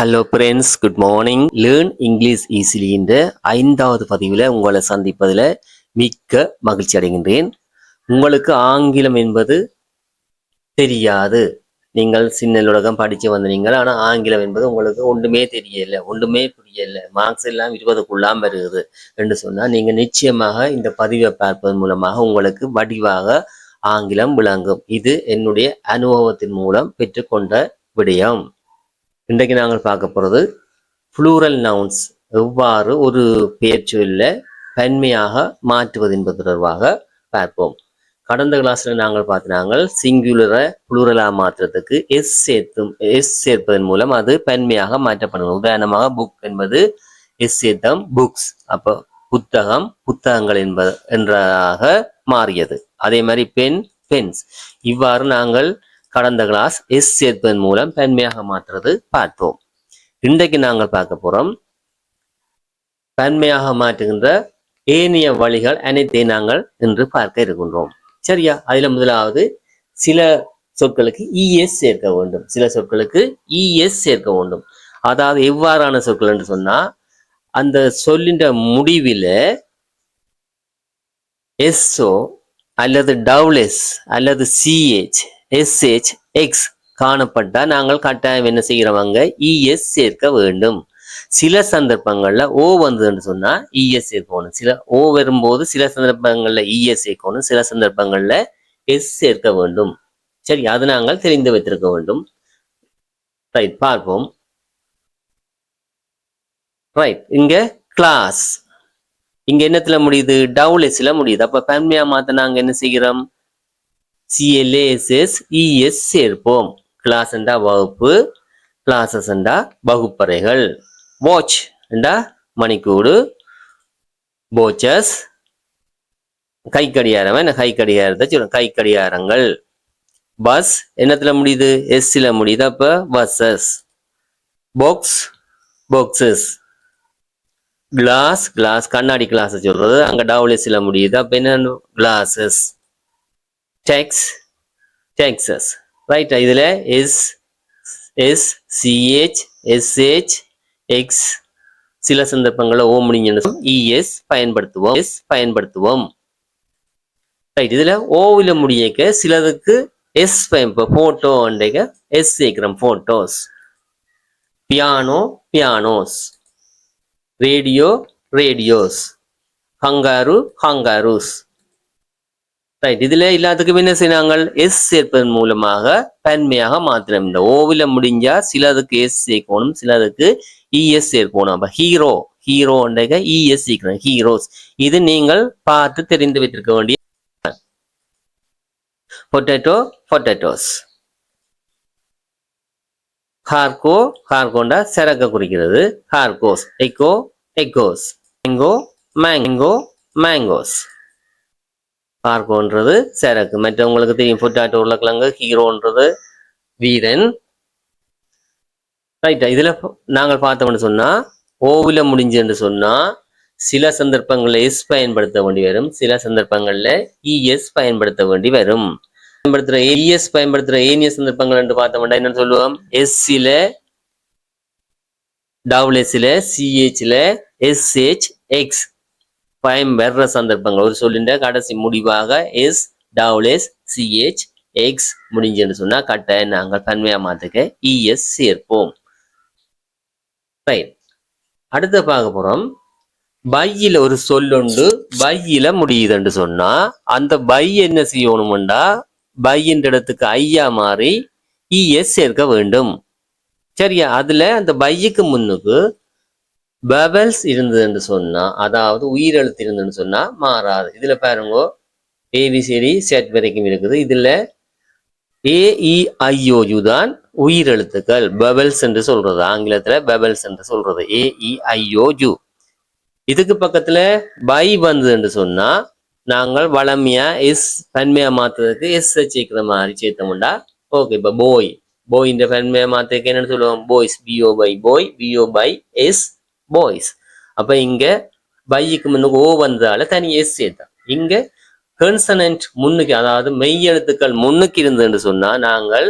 Hello friends good morning learn English easily என்ற ஐந்தாவது பதிவில் உங்களை சந்திப்பதில் மிக்க மகிழ்ச்சி அடைகின்றேன். உங்களுக்கு ஆங்கிலம் என்பது தெரியாது. நீங்கள் சின்ன உலகம் படித்து வந்தீங்கள் ஆனால் ஆங்கிலம் என்பது உங்களுக்கு ஒன்றுமே தெரியல ஒன்றுமே புரியலை. மார்க்ஸ் எல்லாம் இருபதுக்குள்ளாம் வருகிறது என்று சொன்னால் நீங்கள் நிச்சயமாக இந்த பதிவை பார்ப்பதன் மூலமாக உங்களுக்கு வடிவாக ஆங்கிலம் விளங்கும். இது என்னுடைய அனுபவத்தின் மூலம் பெற்றுக்கொண்ட விடயம். இன்றைக்கு நாங்கள் பார்க்க போகிறது ஃப்ளூரல் நவுன்ஸ் எவ்வாறு ஒரு பெயர்ச்சொல்ல பன்மையாக மாற்றுவது என்பது தொடர்பாக பார்ப்போம். கடந்த கிளாஸில் நாங்கள் பார்த்தினாங்க சிங்குலரை ப்ளூரலாக மாற்றுறதுக்கு எஸ் சேர்த்தும் எஸ் சேர்ப்பதன் மூலம் அது பன்மையாக மாற்றப்படும் உதாரணமாக புக் என்பது எஸ் சேர்த்தம் புக்ஸ் அப்போ புத்தகம் புத்தகங்கள் என்பது என்றாக மாறியது. அதே மாதிரி பென் பென்ஸ் இவ்வாறு நாங்கள் கடந்த கிளாஸ் எஸ் சேர்ப்பதன் மூலம் பன்மையாக மாற்றுறது பார்த்தோம் இன்றைக்கு நாங்கள் பார்க்க போறோம். பன்மையாக மாற்றுகின்ற ஏனைய வழிகள் அனைத்தையும் நாங்கள் இன்று பார்க்க இருக்கின்றோம். சரியா? அதுல முதலாவது சில சொற்களுக்கு இஎஸ் சேர்க்க வேண்டும். சில சொற்களுக்கு இஎஸ் சேர்க்க வேண்டும். அதாவது எவ்வாறான சொற்கள் என்று சொன்னா அந்த சொல்லின்ற முடிவில எஸ்ஓ அல்லது டவுலெஸ் அல்லது சிஹெச் எஸ்ஹெச் எக்ஸ் காணப்பட்டால் நாங்கள் கட்டாயம் என்ன செய்கிறோம் அங்கே? இஎஸ் சேர்க்க வேண்டும். சில சந்தர்ப்பங்களில் ஓ வந்ததுன்னு சொன்னால் இஎஸ் சேர்க்கணும் சில ஓ வரும்போது சில சந்தர்ப்பங்களில் இஎஸ் சேர்க்கணும் சில சந்தர்ப்பங்களில் எஸ் சேர்க்க வேண்டும். சரி அது நாங்கள் தெரிந்து வைத்திருக்க வேண்டும். ரைட் பார்ப்போம். ரைட் இங்க கிளாஸ் இங்க என்னத்துல முடியுது? டவுலெஸ்ல முடியுது. அப்ப பன்மையா மாத்த நாங்க என்ன செய்கிறோம்? சிஎல்ஏஎஸ்எஸ் இஎஸ் சேர்ப்போம். கிளாஸ் என்றா வகுப்பு கிளாஸஸ் என்றா வகுப்பறைகள். வாட்ச் என்றா மணிக்கூடு. போச்சஸ் கை கடிகாரம் என்ன கை கடிகாரத்தை சொல்லுங்க கை கடிகாரங்கள் பஸ் என்னத்துல முடியுது? எஸ்ல முடியுது. அப்ப buses box boxes glass glass கண்ணாடி கிளாஸ் சொல்றது. அங்க டவுலெஸ்ல முடியுது. அப்ப என்ன கிளாஸஸ் டெக்ஸ் டெக்ஸஸ் ரைட் இதுல S S CH SH X சில சந்தர்ப்பங்களில் ஓ முடிஞ்சு இஎஸ் e, பயன்படுத்துவோம். எஸ் பயன்படுத்துவோம். ரைட் இதுல ஓவில் முடியக்க சிலதுக்கு எஸ் இப்போ ஃபோட்டோ அண்டைக்க எஸ் சேர்க்கிறோம் photos piano pianos radio radios kangaroo kangaroos right இதுல எல்லாத்துக்கும் என்ன செய்யறாங்க எஸ் சேர்ப்பதன் மூலமாக பன்மையாக மாத்திரம். இந்த ஓவில முடிஞ்சா சிலதுக்கு எஸ் சேர்க்கணும் சிலதுக்கு இஎஸ் சேர்க்கணும். அப்ப ஹீரோ ஹீரோ இஎஸ் சேர்க்கணும் ஹீரோஸ் இது நீங்கள் பார்த்து தெரிந்து வைத்திருக்க வேண்டிய பொட்டேட்டோ பொட்டேட்டோஸ் ஹார்கோ ஹார்கோண்டா சரக்க குறிக்கிறது. Cargos echo echoes mango mango mangoes பார்க்கோன்றது சரக்கு. மற்றவங்களுக்கு தெரியும் பொட்டாட்டோ உருளைக்கிழங்கு ஹீரோன்றது வீரன். ரைட்டா இதுல நாங்கள் பார்த்தோம்னு சொன்னா ஓவில முடிஞ்சுன்னு சொன்னா சில சந்தர்ப்பங்களில் எஸ் பயன்படுத்த வேண்டி வரும் சில சந்தர்ப்பங்களில் இஎஸ் பயன்படுத்த வேண்டி வரும். பயன்படுத்துற ஏஎஸ் பயன்படுத்துகிற ஏனிய சந்தர்ப்பங்கள் என்று பார்த்தோம்னா என்னன்னு சொல்லுவோம்? எஸ்சில டபுள்எஸ்ல சிஹெச்சில் எஸ்ஹெச் எக்ஸ் பயம் வர்ற சந்தர்ப்பங்கள். ஒரு சொல்லின்ற கடைசி முடிவாக எஸ் டவுலேஸ் சிஹெச் எக்ஸ் முடிஞ்சுன்னு சொன்னா கட்ட நாங்கள் பன்மையா மாத்துக்க இஎஸ் e, சேர்ப்போம். ரைட் அடுத்து பார்க்க போறோம். பையில ஒரு சொல்லுண்டு பையில முடியுதுன்னு சொன்னா அந்த பை என்ன செய்யணும்டா பையின்ற இடத்துக்கு ஐயா மாறி e, இஎஸ் சேர்க்க வேண்டும். சரியா? அதுல அந்த பையுக்கு முன்னுக்கு பபல்ஸ் இருந்ததுன்னு சொன்னா அதாவது உயிரெழுத்து இருந்ததுன்னு சொன்னா மாறாது. இதுல பாருங்க ஏபிசிடி செட் வரைக்கும் இருக்குது. இதுல ஏஇஐஓயு e, தான் உயிரெழுத்துக்கள். பபல்ஸ் என்று சொல்றது ஆங்கிலத்துல பபல்ஸ் என்று சொல்றது. ஏஇஐஓயு e, இதுக்கு பக்கத்துல பை வந்ததுன்னு சொன்னா நாங்கள் வளமையா எஸ் பன்மையா மாத்துறதுக்கு எஸ் சேர்க்கிற மாதிரி சேர்த்தோம்டா ஓகே இப்ப போய் போயின்ற பன்மையா மாத்துறதுக்கு என்னன்னு சொல்லுவோம்? Boys B O Y boy B O Y S boys அப்ப இங்க பைக்கு முன்னுக்கு ஓ வந்ததால தனி எஸ் சேர்த்தோம் இங்க கன்சனன்ட் முன்னுக்கு அதாவது மெய் எழுத்துக்கள் முன்னுக்கு இருந்ததுன்னு சொன்னா நாங்கள்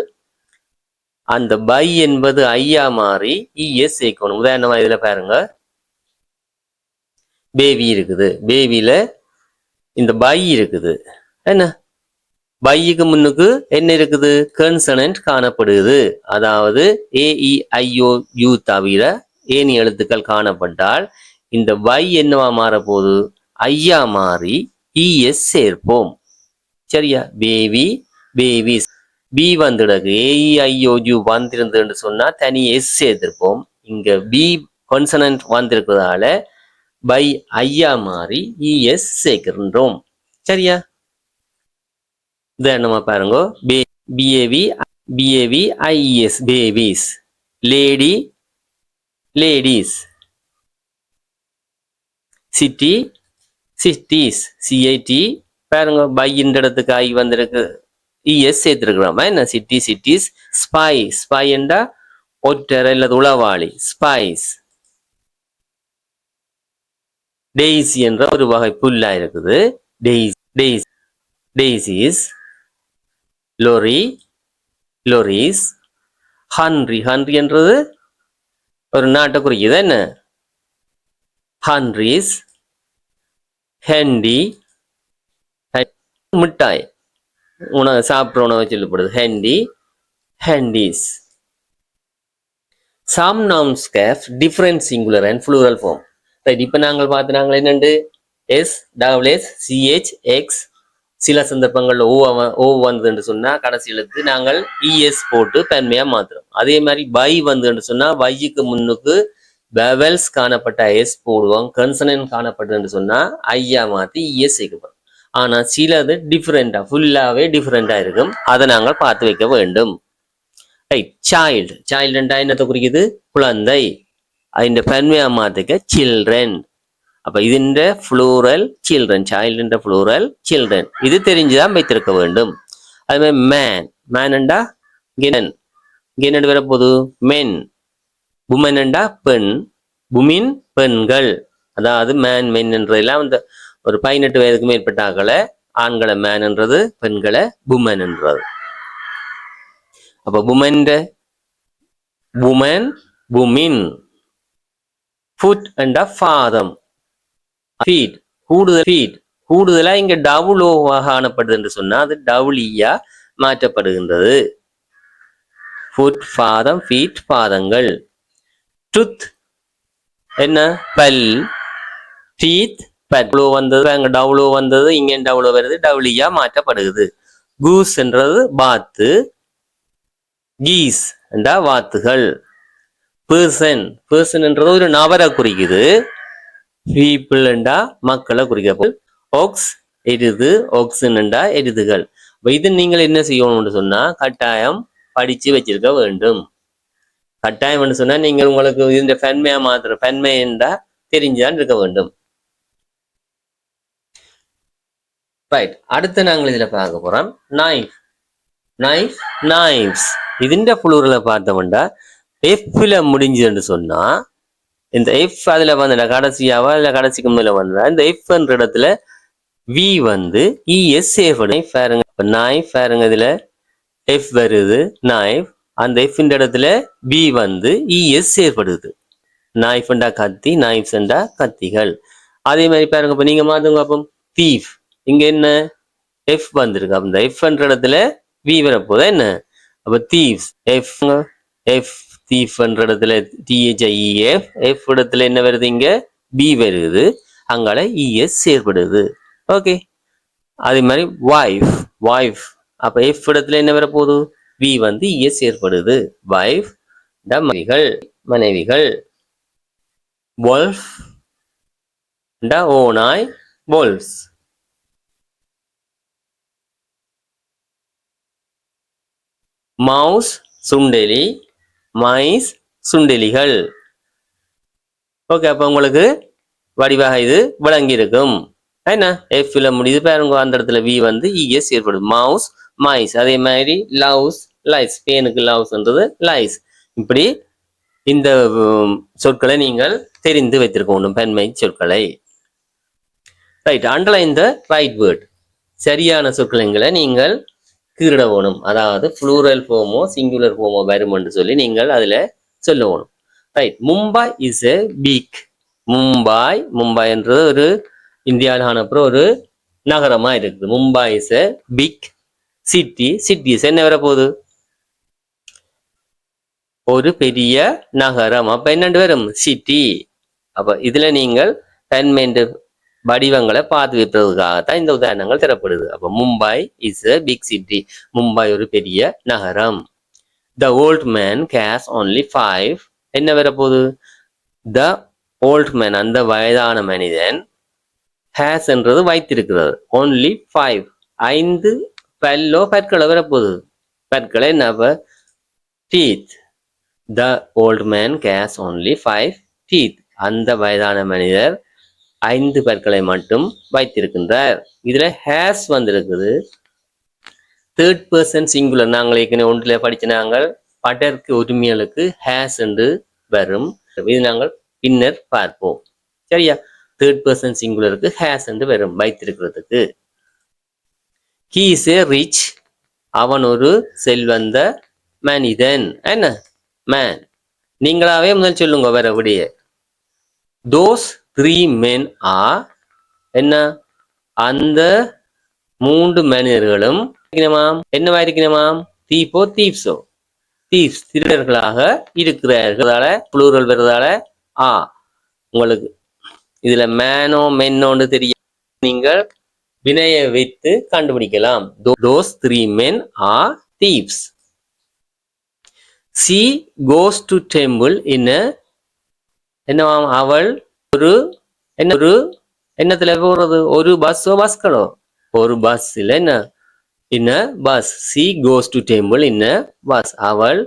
அந்த பை என்பது ஐயா மாறி இஎஸ் சேர்க்கணும். உதாரணமா இதுல பாருங்க. பேபி இருக்குது. பேபியில இந்த பை இருக்குது. என்ன? பையுக்கு முன்னுக்கு என்ன இருக்குது? கன்சனன்ட் காணப்படுது. அதாவது ஏஇ யூ தவிர ஏனி எழுத்துக்கள் காணப்பட்டால் இந்த பை என்னவா மாறப்போகுது? ஐயா மாறி e இஎஸ் சேர்ப்போம். சரியா? பேபி பேபிஸ் பி வந்துடகு வந்திருந்தது என்று சொன்னா தனி எஸ் சேர்த்திருப்போம். இங்க பி கொன்சனன்ட் வந்திருக்கிறதால பை ஐயா மாறி e இஎஸ் சேர்க்கின்றோம். சரியா? இதை நம்ம பாருங்க. B A B B A B I S babies lady ladies city cities C I T பாருங்க பையின்ற இடத்துக்கு ஐ வந்திருக்கு. இஎஸ் சேர்த்துருக்குறோமா? என்ன? சிட்டி சிட்டிஸ் ஸ்பை ஸ்பை என்றா ஒற்றர் அல்லது உளவாளி. ஸ்பைஸ் டெய்ஸி என்ற ஒரு வகை புல்லா இருக்குது. டெய்ஸ் டெய்ஸ் டெய்ஸிஸ் லொரி லொரிஸ் ஹன்ரி ஹன்ரி என்றது ஒரு நாட்டை என்ன? ஹன்ரிஸ் ஹெண்டி மிட்டாய். உணவு சாப்பிட்ற உணவு சொல்லப்படுது ஹெண்டி ஹெண்டிஸ். Some nouns cafe different singular and plural form right இப்போ நாங்கள் பார்த்து நாங்கள் என்னண்டு? S double S CH X சில சந்தர்ப்பங்கள்ல ஓ அவ- ஓ வந்ததுன்னு சொன்னா கடைசி எழுத்து நாங்கள் இஎஸ் போட்டு பெண்மையா மாத்துறோம் அதே மாதிரி பை வந்ததுன்னு சொன்னா வைக்கு முன்னுக்கு வெவல்ஸ் காணப்பட்ட எஸ் போடுவோம் கன்சனன் காணப்பட்டதுன்னு சொன்னா ஐயா மாத்தி இஎஸ் சேர்க்கப்படும் ஆனா சிலது டிஃப்ரெண்டா ஃபுல்லாவே டிஃப்ரெண்டா இருக்கும் அதை நாங்கள் பார்த்து வைக்க வேண்டும் ரைட் சைல்டு சைல்டுண்டா என்னத்தை குறிக்குது குழந்தை അതിന്റെ പെൺമയാ മാത്തക്ക് ചിൽഡ്രൻ அப்போ இதுன்ற ஃப்ளூரல் சில்ட்ரன் சைல்டுன்ற ஃப்ளூரல் சில்ட்ரன் இது தெரிஞ்சுதான் வைத்திருக்க வேண்டும். அதுமாதிரி மேன் மேனண்டா கெனன் கெனட் வரப்போகுது மென் புமனண்டா பெண். புமின் பெண்கள். அதாவது மேன் மென் என்றதெல்லாம் அந்த ஒரு பதினெட்டு வயதுக்கு மேற்பட்ட ஆக்களை ஆண்களை மேன் என்றது பெண்களை புமன் என்றது. அப்போ புமன்ற புமன் புமின் ஃபுட் என்றா ஃபாதம் ஃபீட் கூடுதல் ஃபீட் கூடுதலா இங்க டபுள் ஓவாக காணப்படுது என்று சொன்னா அது டவுலியா e மாற்றப்படுகின்றது. ஃபுட் பாதம் ஃபீட் பாதங்கள். டுத் என்ன? பல் டீத் பட்லோ வந்தது அங்க டவுளோ வந்தது இங்க டவுளோ வருது டவுளியா e மாற்றப்படுகிறது. கூஸ் என்றது பாத்து கீஸ் என்றா வாத்துகள். பர்சன் பர்சன் என்றது ஒரு நபரை குறிக்குது. பீப்புள்ண்டா மக்களை குறிக்கப்படும் ஒக்ஸ் எருது ஒக்ஸுன்னுண்டா எருதுகள். இப்போ இது நீங்கள் என்ன செய்யணும்னு சொன்னால் கட்டாயம் படித்து வச்சிருக்க வேண்டும். கட்டாயம் சொன்னா நீங்கள் உங்களுக்கு இந்த பெண்மையா மாத்திர பெண்மை என்றா தெரிஞ்சுதான் இருக்க வேண்டும். ரைட் அடுத்து நாங்கள் இதில் பார்க்க போறோம். நைஃப் நைஃப் நைஃப்ஸ் இதுண்ட புளூரில் பார்த்தோம்னா எஃப்ல முடிஞ்சதுன்னு சொன்னா இந்த எஃப் அதுல வந்து கடைசியாவா இல்லை கடைசிக்கு மேலே வந்தா இந்த எஃப் என்ற இடத்துல வி வந்து e இஎஸ் சேஃப் பாருங்க. இப்ப நாய்ஃப் பாருங்க இதுல. எஃப் வருது நாய் அந்த எஃப் இந்த இடத்துல பி வந்து e இஎஸ் ஏற்படுது நாய்ஃப்ண்டா கத்தி நாய்ஃப்ஸ்ண்டா கத்திகள். அதே மாதிரி பாருங்க இப்போ நீங்க மாத்துங்க அப்போ தீஃப் இங்க என்ன? எஃப் வந்திருக்கு. அந்த எஃப்ன்ற எஃப் இடத்துல வி வரப்போதா என்ன? அப்போ தீவ்ஸ் எஃப் எஃப் தீஃப்ன்ற இடத்துல டிஹெச்ஐஎஃப் எஃப் இடத்துல என்ன வருது இங்க? பி வருது. அங்கால இஎஸ் செயற்படுது ஓகே அதே மாதிரி வைஃப் வைஃப் அப்ப எஃப் இடத்துல என்ன வரப்போகுது? வி வந்து இஎஸ் ஏற்படுது வைஃப் மனைவிகள் மனைவிகள். வொல்ஃப் ட ஓனாய் வொல்ஃப்ஸ் மவுஸ் சுண்டெலி. மைஸ் சுண்டெலிகள். ஓகே அப்போ உங்களுக்கு வடிவாக இது விளங்கி இருக்கும் என்ன எஃப்ல முடியுது பாருங்க அந்த இடத்துல வி வந்து இஎஸ் ஏற்படுது மவுஸ் மைஸ் அதே மாதிரி லவ்ஸ் லைஸ் பேனுக்கு லவ்ஸ்ன்றது லைஸ் இப்படி இந்த சொற்களை நீங்கள் தெரிந்து வைத்திருக்கணும் பெண்மை சொற்களை. Right underline the right word சரியான சொற்களை நீங்கள் திருட வேணும். அதாவது ஃப்ளூரல் ஃபோமோ சிங்குலர் ஃபோமோ வருமென்று சொல்லி நீங்கள் அதுல சொல்ல வேணும். Right Mumbai is a big Mumbai Mumbai என்றது ஒரு இந்தியாவில் காணப்புற ஒரு நகரமா இருக்குது. Mumbai is a big city cities என்ன வரப்போகுது? ஒரு பெரிய நகரம். அப்ப என்னண்டு வரும்? சிட்டி அப்ப இதுல நீங்கள் பென்மெண்ட் வடிவங்களை பார்த்து வைப்பதற்காகத்தான் இந்த உதாரணங்கள் தரப்படுது. அப்ப Mumbai is a big city Mumbai ஒரு பெரிய நகரம். The old man has only five என்ன வரப்போகுது? த ஓல்ட் மேன் அந்த வயதான மனிதன் ஹேஸ் என்றது வைத்திருக்கிறது. ஓன்லி ஃபைவ் ஐந்து பல்லோ பற்களை வரப்போகுது. பற்களை என்ன teeth the old man has only five teeth அந்த வயதான மனிதர் ஐந்து பற்களை மட்டும் வைத்திருக்கின்றார். இதுல ஹேஸ் வந்திருக்குது. தேர்ட் பர்சன் சிங்குலர் நாங்கள் ஏற்கனவே ஒன்றில் படிச்ச நாங்கள் படர்க்கு உரிமைகளுக்கு ஹேஸ் என்று வரும். இது நாங்கள் பின்னர் பார்ப்போம். சரியா? தேர்ட் பர்சன் சிங்குலருக்கு ஹேஸ் என்று வரும் வைத்திருக்கிறதுக்கு. ஹீ இஸ் ஏ ரிச் அவன் ஒரு செல்வந்த மனிதன். என்ன? மேன் நீங்களாவே முதல் சொல்லுங்க வேற தோஸ் த்ரீ மென் ஆ என்ன? அந்த மூன்று மனிதர்களும் என்னவா இருக்கணுமாம் தீப்போ தீப்ஸோ தீப்ஸ் திருடர்களாக இருக்கிறார்களால புளூரல் வருதால ஆ உங்களுக்கு இதுல மேனோ மென்னோன்னு தெரிய நீங்கள் வினையை வைத்து கண்டுபிடிக்கலாம். Those three men are thieves she goes to temple in என்னவாம் அவள் ஒரு என்ன ஒரு என்னத்துல போறது ஒரு பஸ்ஸோ பஸ்களோ ஒரு பஸ்ஸில் என்ன in a bus she goes to temple in a bus அவள்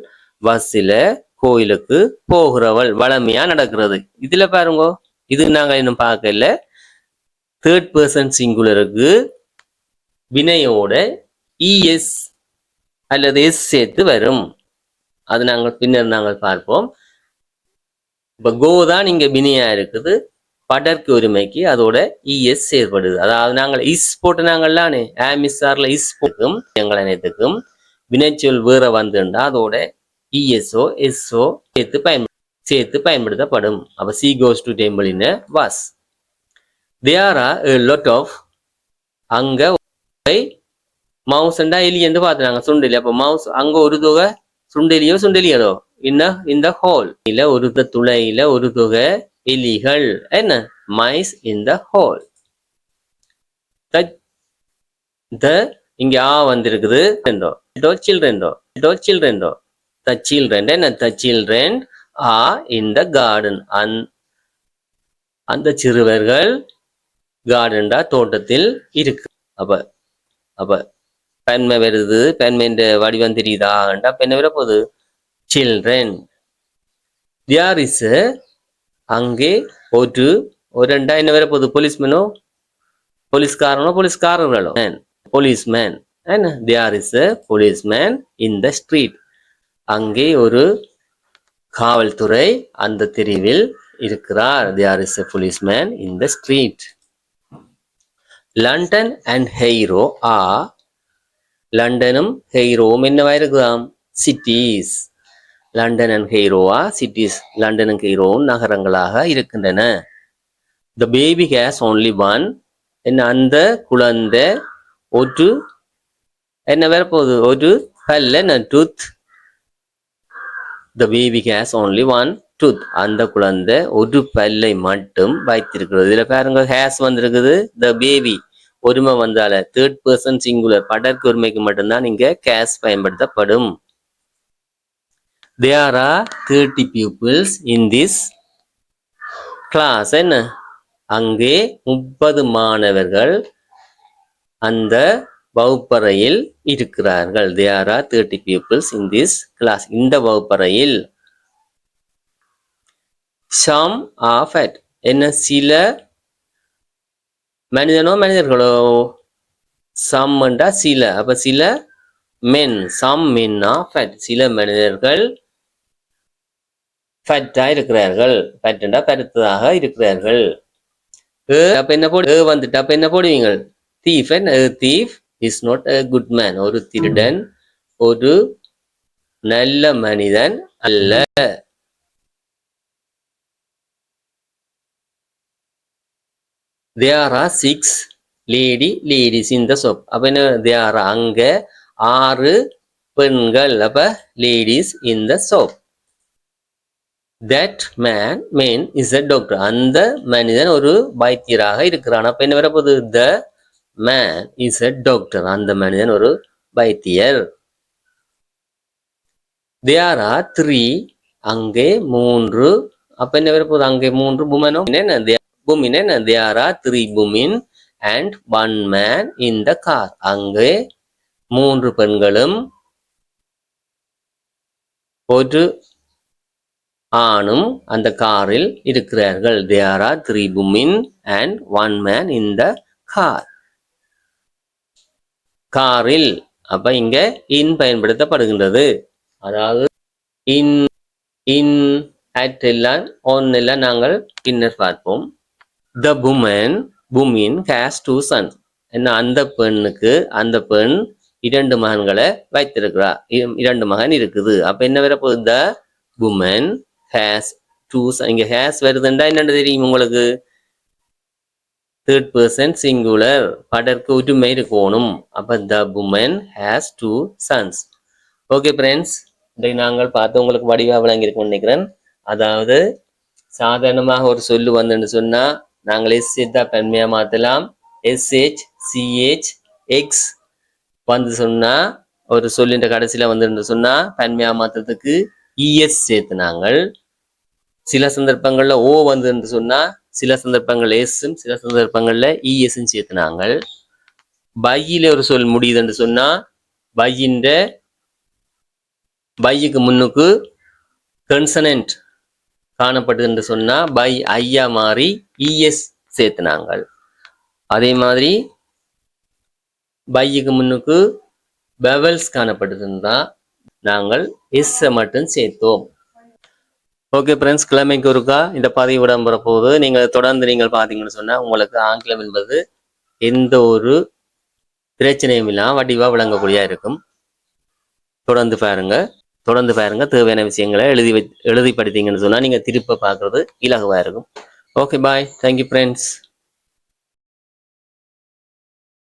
பஸ்ஸில் கோயிலுக்கு போகிறவள் வளமையா நடக்கிறது இதுல பாருங்க இது நாங்க இன்னும் பார்க்கல தேர்ட் பர்சன் சிங்குலருக்கு வினையோட இஎஸ் அல்லது எஸ் சேர்த்து வரும் அது நாங்கள் பின்னர் நாங்கள் பார்ப்போம் இப்போ கோ தான் இங்கே வினையா இருக்குது. படர்க்கு உரிமைக்கு அதோட இஎஸ் செயல்படுது அதாவது நாங்கள் இஸ் போட்டு நாங்கள்லானே ஆமிசார்ல இஸ் போட்டுக்கும். எங்கள் அனைத்துக்கும். வினைச்சொல் வேற வந்துண்டா அதோட இஎஸ்ஓ எஸ்ஓ சேர்த்து பயன் சேர்த்து பயன்படுத்தப்படும். அப்போ she goes to temple in was there are lot of அங்கே மவுசண்டா எலி என்று பார்த்துனாங்க சுண்டெலி. அப்போ மவுஸ் அங்கே ஒரு தொகை சுண்டெலியோ சுண்டெலியதோ? இந்த இந்த ஹோல் இல்ல ஒரு த- துளையில ஒரு தொகை எலிகள். என்ன? மைஸ் இன் த ஹோல் த இங்க ஆ வந்திருக்குது. ரெண்டோ. டோ சில்ட்ரன்டோ டோ சில்ட்ரன்டோ த சில்ட்ரன் என்ன? The children ah in the garden அந் அந்த சிறுவர்கள் கார்டன்டா தோட்டத்தில் இருக்கு. அப்ப அப்ப பெண்மை வருது. பெண்மைன்ற வடிவம் தெரியுதாண்டா பெண்ணை வர போகுது சில்ட்ரன் தியார் இஸ் அங்கே ஒரு ஒரு ரெண்டா என்ன வர போகுது? போலீஸ்மேனோ போலீஸ்காரனோ போலீஸ்காரர்களோ போலீஸ்மேன் என்ன? There is policeman in the street அங்கே ஒரு காவல்துறை அந்த தெருவில் இருக்கிறார். There is policeman in the street London and Cairo are லண்டனும் ஹெய்ரோவும் என்னவா இருக்குதாம் சிட்டிஸ் லண்டன் அண்ட் ஹெய்ரோவா சிட்டிஸ் லண்டனும் ஹெய்ரோவும் நகரங்களாக இருக்கின்றன. The baby has only one என்ன அந்த குழந்தை ஒரு என்ன வேற போகுது? ஒரு பல்ல tooth the baby has only one tooth அந்த குழந்தை ஒரு பல்லை மட்டும் வைத்திருக்கிறது. இதுல பாருங்க ஹேஸ் வந்திருக்குது. த பேபி ஒருமை வந்தால தேர்ட் பர்சன் சிங்குலர் படற்கு ஒருமைக்கு மட்டும்தான் இங்க கேஸ் பயன்படுத்தப்படும். There are thirty peoples in this class என்ன? அங்கே முப்பது மாணவர்கள் அந்த வகுப்பறையில் இருக்கிறார்கள். There are thirty peoples in this class இந்த வகுப்பறையில் சம் ஆஃப் அட் என்ன? சில மனிதனோ மனிதர்களோ? சம்ண்டா சில. அப்ப சில men some men of at சில மனிதர்கள் ஃபேட்டா இருக்கிறார்கள். ஃபேட்டா பருத்ததாக இருக்கிறார்கள். அப்ப என்ன போடு வந்துட்டு அப்ப என்ன போடுவீங்க thief and thief is not a good man ஒரு திருடன் ஒரு நல்ல மனிதன் அல்ல. There are six lady ladies இந்த சொப் அப்ப என்ன தேர் அங்க ஆறு பெண்கள். அப்ப லேடிஸ் இந்த shop that man man is a doctor அந்த மனிதன் ஒரு வைத்தியராக இருக்கிறான். அப்ப என்ன வரப்போகுது? The man is a doctor அந்த மனிதன் ஒரு வைத்தியர். தேர் ஆர் த்ரீ அங்கே மூன்று. அப்ப என்ன வரப்போகுது? அங்கே மூன்று புமனோ என்ன பூமின் என்ன there are three பூமின் and one man in the car அங்கே மூன்று பெண்களும். ஒரு ஆணும் அந்த காரில் இருக்கிறார்கள். There R three புமின் and one man in the car காரில் அப்ப இங்க இன் பயன்படுத்தப்படுகின்றது. அதாவது இன் இன் அட் எல்லாம் ஒன் எல்லாம் நாங்கள் பின்னர் பார்ப்போம். The woman women has two son என்ன அந்த பெண்ணுக்கு அந்த பெண் இரண்டு மகன்களை வைத்திருக்கிறார் இரண்டு மகன் இருக்குது. அப்ப என்ன வரப்போகுது? த புமன் ஹேஸ் டூ இங்கே ஹேஸ் வருதுண்டா என்னன்னு தெரியும் உங்களுக்கு? தேர்ட் பர்சன் சிங்குலர் படற்கு ஒற்றுமை இருக்கணும் அப்போ the woman has two sons okay friends இதை நாங்கள் பார்த்து உங்களுக்கு வடிவாக விளங்கியிருக்கும்னு நினைக்கிறேன். அதாவது சாதாரணமாக ஒரு சொல்லு வந்துன்னு சொன்னால் நாங்கள் எஸ் தான் பெண்மையாக மாற்றலாம் எஸ்ஹெச் சிஹெச் எக்ஸ் வந்து சொன்னால் ஒரு சொல்லின்ற கடைசியில் வந்து சொன்னால் பெண்மையாக மாற்றுறதுக்கு இஎஸ் சேர்த்து நாங்கள் சில சந்தர்ப்பங்கள்ல ஓ வந்து என்று சொன்னா சில சந்தர்ப்பங்கள் எஸ்ஸும் சில சந்தர்ப்பங்கள்ல இஎஸ்ஸும் சேர்த்துனாங்க பையில ஒரு சொல் முடியுதுன்னு சொன்னா பையின்ற பையுக்கு முன்னுக்கு கன்சனன்ட் காணப்படுதுன்னு சொன்னா பை ஐயா மாறி இஎஸ் சேர்த்துனாங்க அதே மாதிரி பையுக்கு முன்னுக்கு பெவல்ஸ் தான் நாங்கள் எஸ்ஸை மட்டும் சேர்த்தோம். ஓகே ஃப்ரெண்ட்ஸ் கிழமைக்கு ஒருக்கா இந்த பதவி விடம்புற போது நீங்கள் தொடர்ந்து நீங்கள் பார்த்தீங்கன்னு சொன்னா உங்களுக்கு ஆங்கிலம் என்பது எந்த ஒரு பிரச்சனையும் இல்லாம வடிவா விளங்கக்கூடியா இருக்கும். தொடர்ந்து பாருங்க. தொடர்ந்து பாருங்க. தேவையான விஷயங்களை எழுதி வை எழுதி படித்தீங்கன்னு சொன்னா நீங்க திருப்ப பார்க்கறது இலகுவாக இருக்கும். Okay bye thank you friends